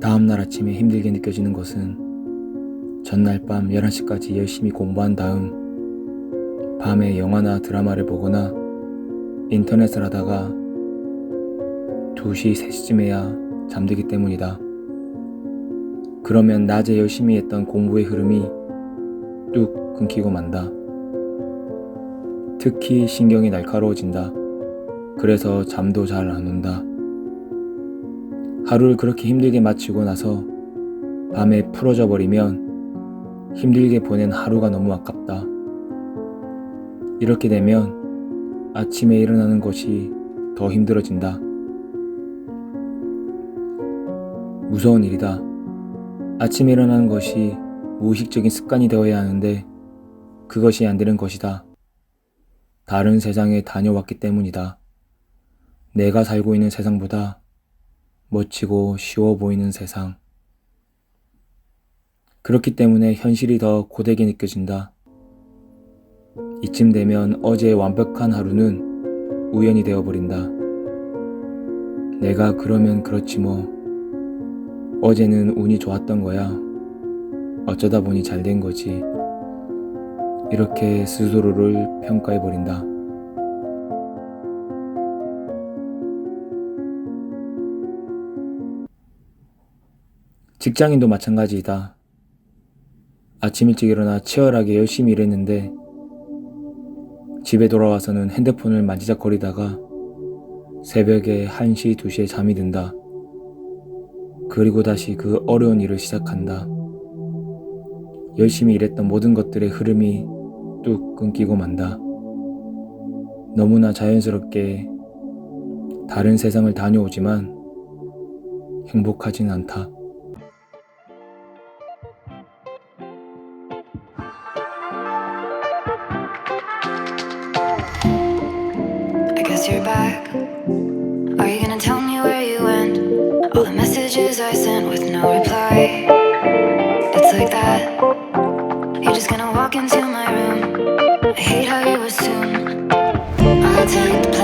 다음날 아침에 힘들게 느껴지는 것은 전날 밤 11시까지 열심히 공부한 다음 밤에 영화나 드라마를 보거나 인터넷을 하다가 2시, 3시쯤에야 잠들기 때문이다. 그러면 낮에 열심히 했던 공부의 흐름이 뚝 끊기고 만다. 특히 신경이 날카로워진다. 그래서 잠도 잘 안 온다. 하루를 그렇게 힘들게 마치고 나서 밤에 풀어져 버리면 힘들게 보낸 하루가 너무 아깝다. 이렇게 되면 아침에 일어나는 것이 더 힘들어진다. 무서운 일이다. 아침에 일어나는 것이 무의식적인 습관이 되어야 하는데 그것이 안 되는 것이다. 다른 세상에 다녀왔기 때문이다. 내가 살고 있는 세상보다 멋지고 쉬워 보이는 세상. 그렇기 때문에 현실이 더 고되게 느껴진다. 이쯤 되면 어제의 완벽한 하루는 우연이 되어버린다. 내가 그러면 그렇지 뭐. 어제는 운이 좋았던 거야. 어쩌다 보니 잘 된 거지. 이렇게 스스로를 평가해버린다. 직장인도 마찬가지이다. 아침 일찍 일어나 치열하게 열심히 일했는데 집에 돌아와서는 핸드폰을 만지작거리다가 새벽에 1시, 2시에 잠이 든다. 그리고 다시 그 어려운 일을 시작한다. 열심히 일했던 모든 것들의 흐름이 뚝 끊기고 만다. 너무나 자연스럽게 다른 세상을 다녀오지만 행복하진 않다. you're back? Are you gonna tell me where you went? All the messages I sent with no reply. It's like that. You're just gonna walk into my room. I hate how you assume I'll take the